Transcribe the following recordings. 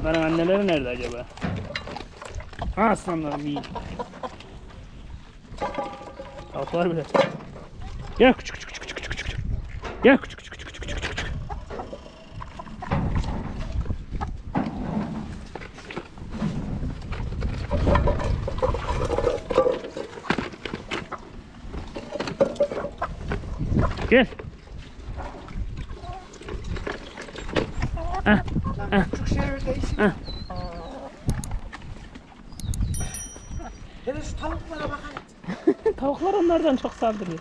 Bunların anneleri nerede acaba? Ha aslanlarım iyi. Tavuklar bile. Gel küçük küçük küçük küçük küçük. Gel küçük küçük küçük. Gel. Ah, ah. Çok şey öyle işin. Heh. Hele şu tavuklara bakın. Tavuklar onlardan çok saldırıyor.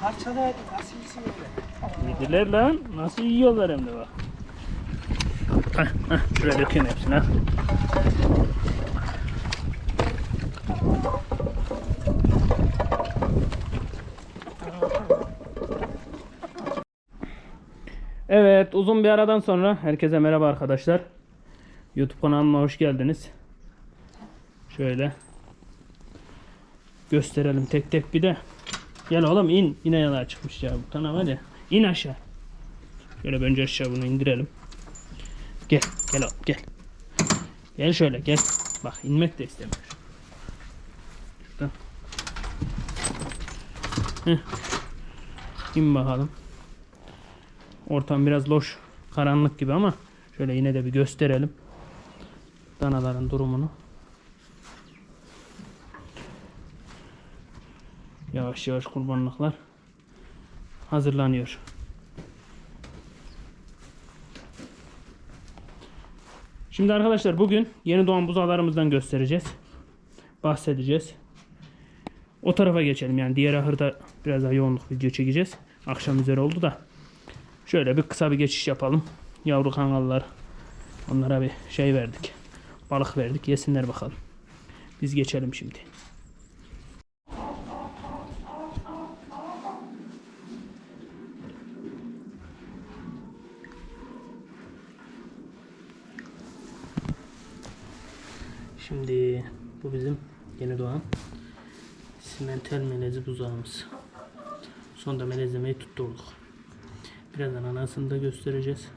Parçalaydı. Nasıl iyisin öyle? Yediler lan. Nasıl yiyorlar hem de bak. Hah, hah, şuraya dökeyim hepsini. ha. Evet uzun bir aradan sonra herkese merhaba arkadaşlar. YouTube kanalıma hoş geldiniz. Şöyle gösterelim tek tek bir de. Gel oğlum in. Yine yana çıkmış ya bu var ya. İn aşağı. Şöyle önce aşağı bunu indirelim. Gel. Gel oğlum gel. Gel şöyle gel. Bak inmek de istemiyor. Şuradan. Heh. İn bakalım. Ortam biraz loş. Karanlık gibi ama şöyle yine de bir gösterelim. Danaların durumunu. Yavaş yavaş kurbanlıklar hazırlanıyor. Şimdi arkadaşlar bugün yeni doğan buzağlarımızdan göstereceğiz. Bahsedeceğiz. O tarafa geçelim yani diğer ahırda biraz daha yoğunluk video çekeceğiz. Akşam üzeri oldu da. Şöyle bir kısa bir geçiş yapalım. Yavru kangallar onlara bir şey verdik. Balık verdik yesinler bakalım. Biz geçelim şimdi. Şimdi bu bizim yeni doğan simentel melezi buzağımız. Sonunda melezlemeyi tutturduk. Birazdan anasını da göstereceğiz.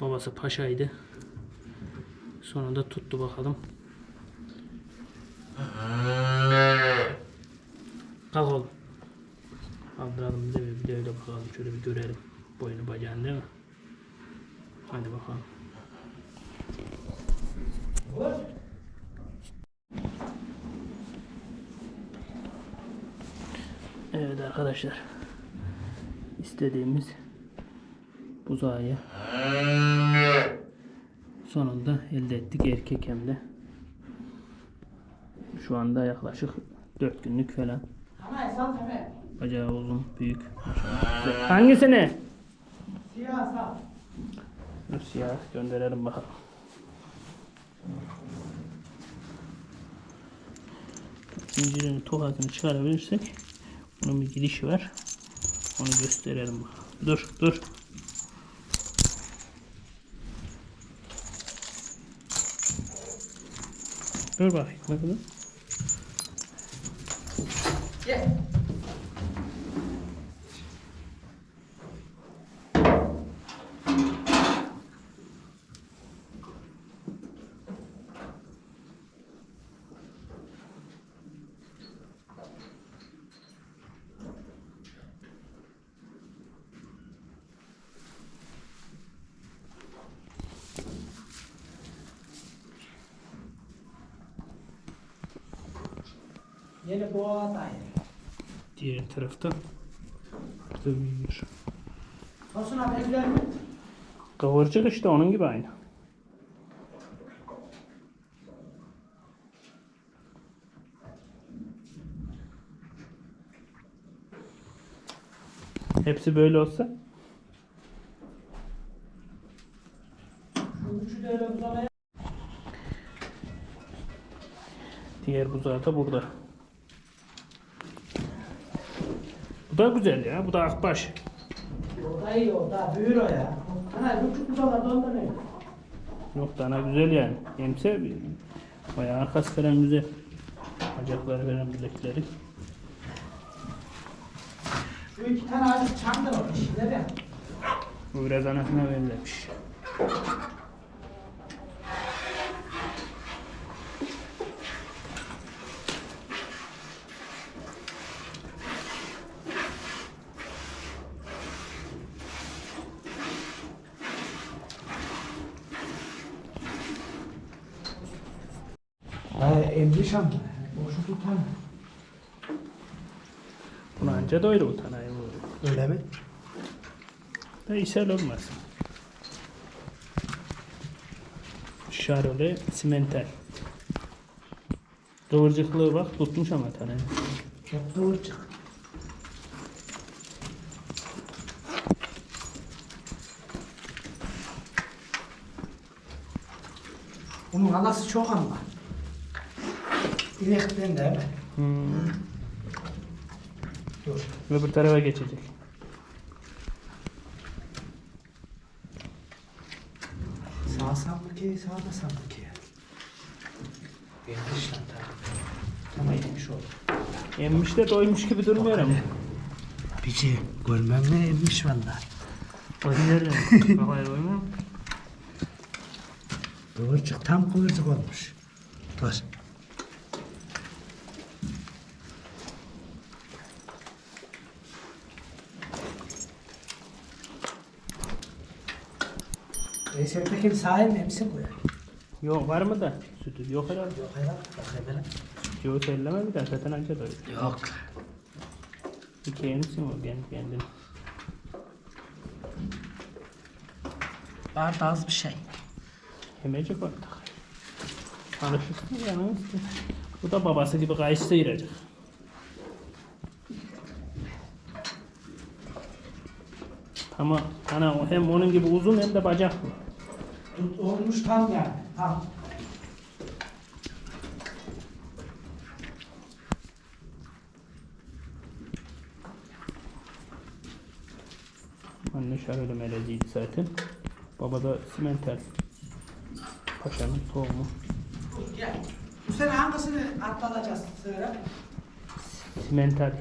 Babası paşaydı. Sonunda tuttu bakalım. Kalk oğlum. Kaldıralım bir de bir de öyle bakalım. Şöyle bir görelim. Boynu bacağını değil mi? Hadi bakalım. Evet arkadaşlar. İstediğimiz buzağı sonunda elde ettik erkek hem de. Şu anda yaklaşık 4 günlük falan. Bacağı uzun, büyük. Hangisini? Siyah. Dur siyah gönderelim bakalım. Zincirini, tokatını çıkarabilirsek bunun bir girişi var. Onu gösterelim. Dur, dur. Dur bakayım. Bakalım. Yeni boğa dayı. Diğer tarafta burada büyüyor. Tosun abi evler mi? Kıvırcık işte onun gibi aynı. Hepsi böyle olsa diğer buzağı da burada. Bu da güzel ya. Bu da akbaş. O da iyi o da büyür o ya. Ana küçük uzalar da onda ne? Yok dana güzel yani. Yemse bayağı arkası falan güzel. Bacakları veren bilekleri. Şu iki tane azıcık çamdır o dişiler ya. Bu biraz anasına benzemiş. Ha emmiş ama. Boşu tutan. Bunu anca doydu bu tanayı bu. Öyle mi? Da ishal olmaz. Şarole simental. Kıvırcıklığı bak tutmuş ama tanayı. Çok kıvırcık. Bunun anası çok ama. İnekten de mi? Hmm. Dur. Öbür tarafa geçecek. Sağ sandı ki, sağda sandı ki. Yanlış lan tabii. Tamam yemiş oldu. Emmiş de doymuş gibi durmuyor ama. Bici görmem ne emmiş valla. Doymuyor ya. Kafaya doymuyor mu? Kıvırcık tam kıvırcık olmuş. Dur. Veysel Tekin sahil mi misin bu ya? Yok var mı da? Sütü yok herhalde. Yok hayır. Bak hele. Yok elleme bir de zaten anca doydu. Yok. İki yemişsin o kendi kendine. Var da az bir şey. Yemeyecek artık. Alışırsın yalnız. Bu da babası gibi kayış sıyıracak. Ama ana hem onun gibi uzun hem de bacaklı. Tut olmuş tam yani. Tam. Anne şarjı meleziydi zaten. Baba da simental. Paşanın tohumu. Gel. Bu sene hangisini atlatacağız söyle. Simental.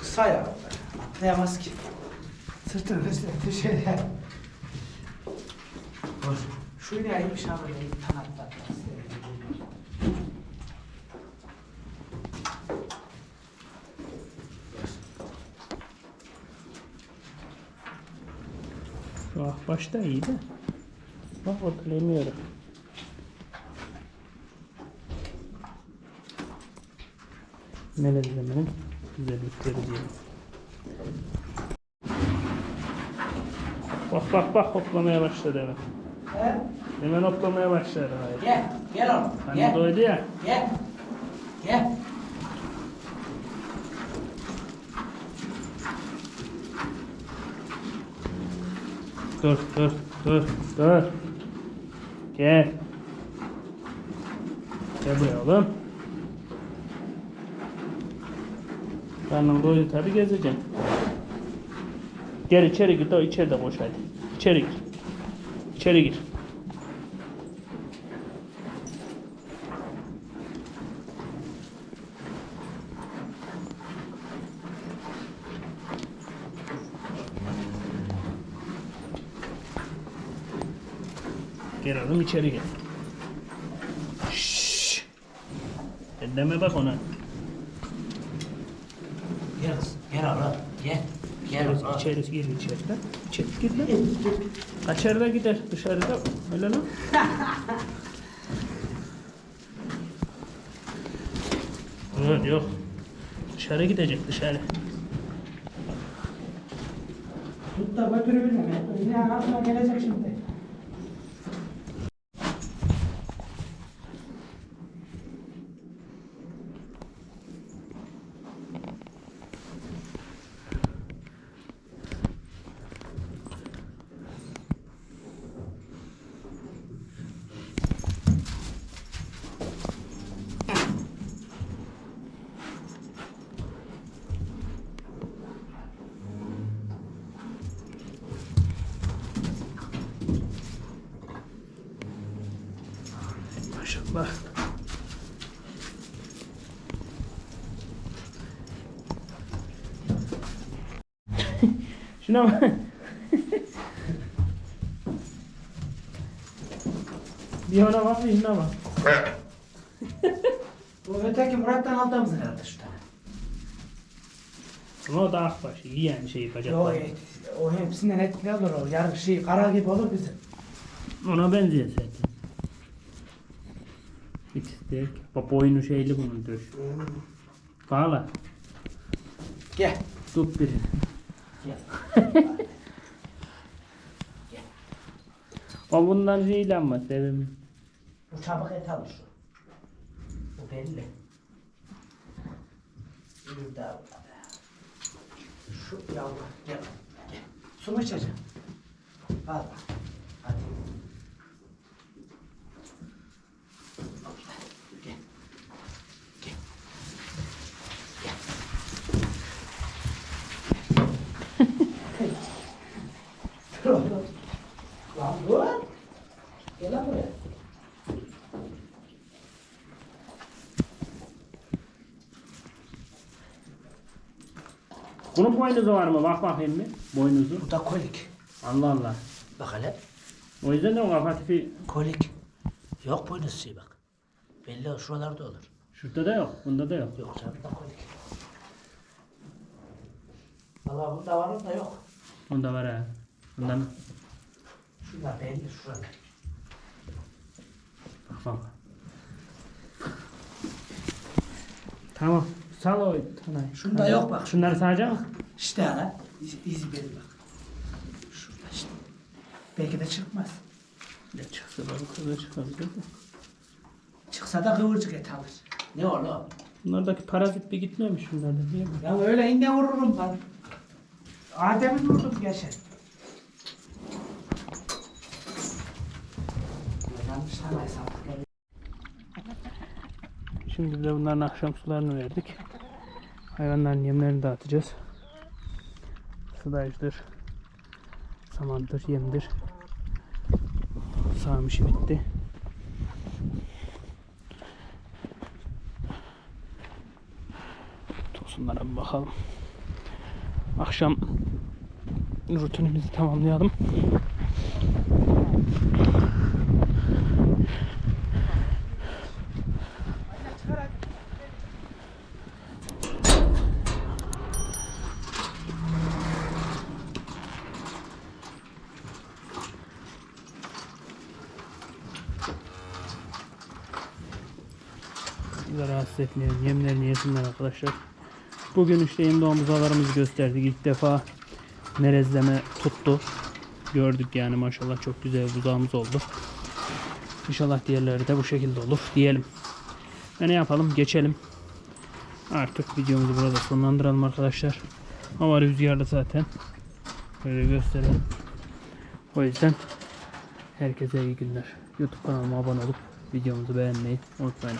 Kısa ya. Atlayamaz ki. Sırtını şöyle. Dur. Bir tane atlatacağız. Şu ah başta iyi de. Bak ortalayamıyorum. Melezlemenin güzellikleri diyelim. Bak bak bak hoplamaya başladı hemen. He? Hemen hoplamaya başladı. Hayır. Gel. Gel oğlum. Hani Gel. doydu ya. Gel. Gel. Dur dur dur dur. Gel. Gel buraya oğlum. Karnın doydu tabi gezeceksin. Gel içeri gir. da içeride boş hadi. İçeri gir. İçeri gir. Gel oğlum içeri gel. Şşş. Elleme bak ona. Gel. Gel oğlum. Gel. Gel İçeri, oğlum. içeri gir içeride. İçeri gir lan. Kaçarda gider dışarıda. Öyle lan. Yok yok. Dışarı gidecek dışarı. Tut da götürebilirim. Yine aklıma gelecek şimdi. Bak. Şuna bak. bir ona bak bir şuna bak. Bu öteki Murat'tan aldığımız herhalde şu tane. Ama da akbaşı yiyen şey bacakları. Yok et, o hepsinden etli olur o yarı şey kara gibi olur bizim. Ona benziyor de. Bak boynu şeyli bunun dur. Bağla. Gel. Tut birini. Gel. O bundan şeyle ama sevimli. Bu çabuk et alır. Bu belli. Burada. Şu yavru gel. Gel. Su mu içeceksin? Al bak. Hadi. Gel. Gel. Gel. Dur oğlum. Lan dur. Gel lan buraya. Bunun boynuzu var mı? Bak bakayım bir. Boynuzu. Bu da kolik. Allah Allah. Bak hele. O yüzden de o kafa tipi Kolik. Yok boynuz şey bak. Belli şuralarda olur. şurada da yok. Bunda da yok. Yok canım da kolik. Valla bunda var da yok. Onda var ha. Bundan Şurada belli şurada. bak bak. Tamam. Sal o tanayı. Şunda yok bak. Şunları sağacak mısın? İşte hala. İzi, belli bak. Şurada işte. Belki de çıkmaz. Ne çıksa da bu kadar çıkabilir de. Çıksa da kıvırcık et alır. Ne oğlum? Bunlardaki parazit bir gitmemiş şunlarda değil mi? Ya öyle inde vururum ben. Adem'i vurdum geçen. Şimdi de bunların akşam sularını verdik. Hayvanların yemlerini dağıtacağız. Sıdayıcıdır. Samandır, yemdir. Sağım işi bitti. Tosunlara bir bakalım. Akşam rutinimizi tamamlayalım. Rahatsız. Yemlerini yesinler arkadaşlar. Bugün işte yem doğum buzalarımızı gösterdik. İlk defa merezleme tuttu. Gördük yani maşallah çok güzel buzağımız oldu. İnşallah diğerleri de bu şekilde olur diyelim. Ve ne yapalım geçelim. Artık videomuzu burada sonlandıralım arkadaşlar. Hava rüzgarlı zaten. Böyle gösterelim. O yüzden herkese iyi günler. YouTube kanalıma abone olup videomuzu beğenmeyi unutmayın.